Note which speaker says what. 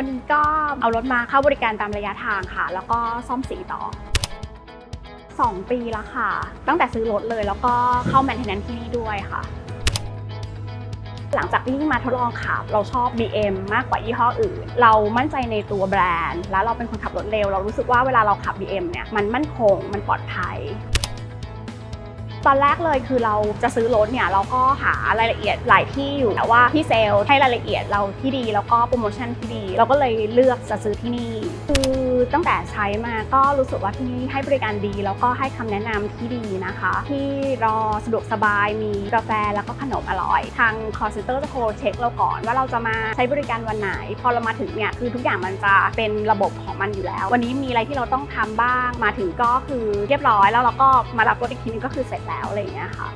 Speaker 1: วันนี้ก็เอารถมาเข้าบริการตามระยะทางค่ะ แล้วก็ซ่อมสีต่อ 2 ปีแล้วค่ะ ตั้งแต่ซื้อรถเลยแล้วก็เข้าแมนเทนแนนที่นี่ด้วยค่ะ หลังจากที่มาทดลองขับ เราชอบ BM มากกว่ายี่ห้ออื่น เรามั่นใจในตัวแบรนด์ แล้วเราเป็นคนขับรถเร็ว เรารู้สึกว่าเวลาเราขับ BM เนี่ยมันมั่นคงมันปลอดภัย ตอนแรกเลยคือเราจะซื้อรถเนี่ยเราก็หารายละเอียดหลายที่อยู่แต่ว่าพี่เซลล์ให้รายละเอียดเราที่ดีแล้วก็โปรโมชั่นที่ดี เราก็เลยเลือกจะซื้อที่นี่ คือตั้งแต่ใช้มาก็รู้สึกว่าที่นี่ให้บริการดี แล้วก็ให้คำแนะนำที่ดีนะคะ ที่รอสะดวกสบายมีกาแฟแล้วก็ขนมอร่อย ทาง call center จะโทรเช็คเราก่อนว่าเราจะมาใช้บริการวันไหน พอเรามาถึงเนี่ยคือทุกอย่างมันจะเป็นระบบของมันอยู่แล้ว วันนี้มีอะไรที่เราต้องทำบ้างมาถึงก็คือเรียบร้อยแล้วเราก็มารับรถอีกทีนึงก็คือเสร็จแล้วแล้วอะไรอย่างเงี้ยค่ะ